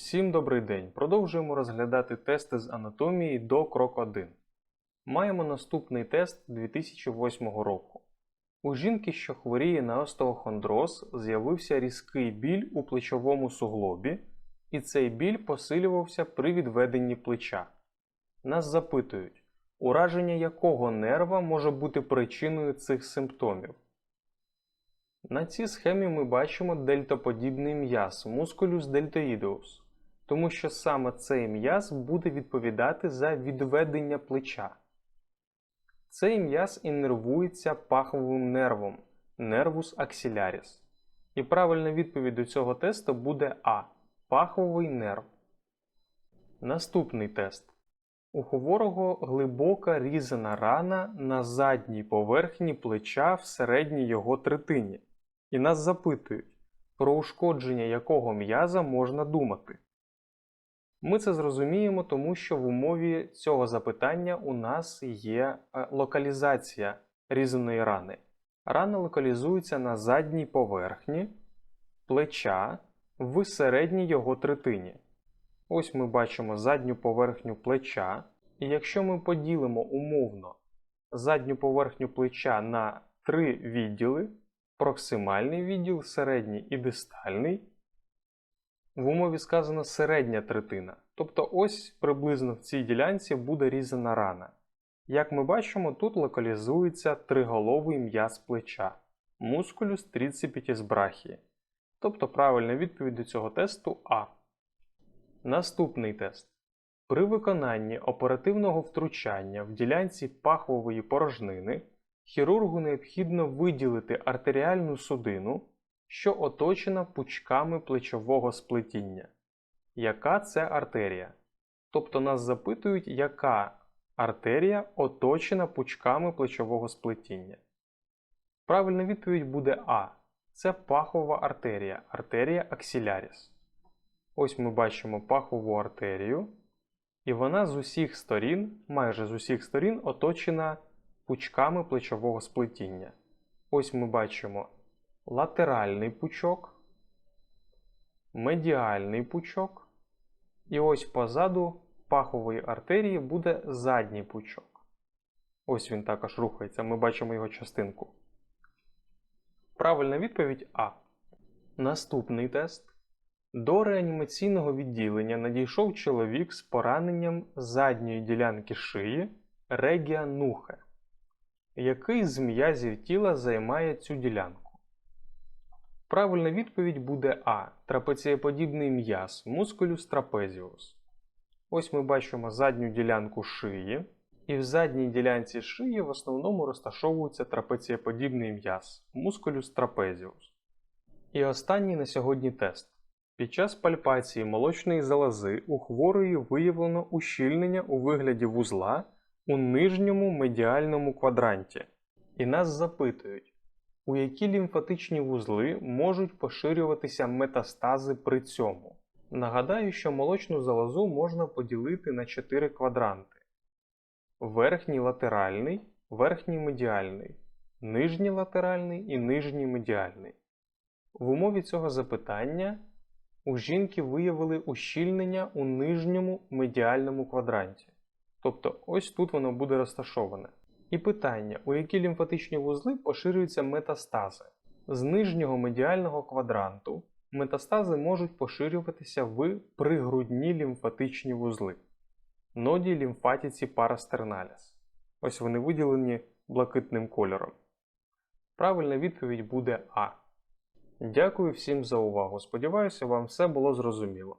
Всім добрий день! Продовжуємо розглядати тести з анатомії до крок 1. Маємо наступний тест 2008 року. У жінки, що хворіє на остеохондроз, з'явився різкий біль у плечовому суглобі, і цей біль посилювався при відведенні плеча. Нас запитують, ураження якого нерва може бути причиною цих симптомів. На цій схемі ми бачимо дельтоподібний м'яз мускулюс дельтоїдеус, тому що саме цей м'яз буде відповідати за відведення плеча. Цей м'яз іннервується паховим нервом нервус аксіляріс. І правильна відповідь до цього тесту буде А. Паховий нерв. Наступний тест. У хворого глибока різана рана на задній поверхні плеча в середній його третині. І нас запитують, про ушкодження якого м'яза можна думати. Ми це зрозуміємо, тому що в умові цього запитання у нас є е, локалізація різаної рани. Рана локалізується на задній поверхні плеча в середній його третині. Ось ми бачимо задню поверхню плеча, і якщо ми поділимо умовно задню поверхню плеча на три відділи, проксимальний відділ, середній і дистальний, в умові сказано середня третина. Тобто ось приблизно в цій ділянці буде різана рана. Як ми бачимо, тут локалізується триголовий м'яз плеча мускулюс тріцепітіс брахії. Тобто правильна відповідь до цього тесту А. Наступний тест. При виконанні оперативного втручання в ділянці пахвової порожнини хірургу необхідно виділити артеріальну судину, що оточена пучками плечового сплетіння. Яка це артерія? Тобто нас запитують, яка артерія оточена пучками плечового сплетіння. Правильна відповідь буде А. Це пахова артерія, артерія аксіляріс. Ось ми бачимо пахову артерію, і вона з усіх сторін, майже з усіх сторін, оточена пучками плечового сплетіння. Ось ми бачимо латеральний пучок, медіальний пучок, і ось позаду пахової артерії буде задній пучок. Ось він також рухається, ми бачимо його частинку. Правильна відповідь А. Наступний тест. До реанімаційного відділення надійшов чоловік з пораненням задньої ділянки шиї регіа нухе. Який з м'язів тіла займає цю ділянку? Правильна відповідь буде А. Трапецієподібний м'яз мускулюс трапезіус. Ось ми бачимо задню ділянку шиї, і в задній ділянці шиї в основному розташовується трапецієподібний м'яз мускулюс трапезіус. І останній на сьогодні тест. Під час пальпації молочної залози у хворої виявлено ущільнення у вигляді вузла у нижньому медіальному квадранті. І нас запитують, у які лімфатичні вузли можуть поширюватися метастази при цьому. Нагадаю, що молочну залозу можна поділити на 4 квадранти: верхній латеральний, верхній медіальний, нижній латеральний і нижній медіальний. В умові цього запитання у жінки виявили ущільнення у нижньому медіальному квадранті. Тобто ось тут воно буде розташоване. І питання, у які лімфатичні вузли поширюються метастази. З нижнього медіального квадранту метастази можуть поширюватися в пригрудні лімфатичні вузли, ноді лімфатіці парастерналіс. Ось вони виділені блакитним кольором. Правильна відповідь буде А. Дякую всім за увагу. Сподіваюся, вам все було зрозуміло.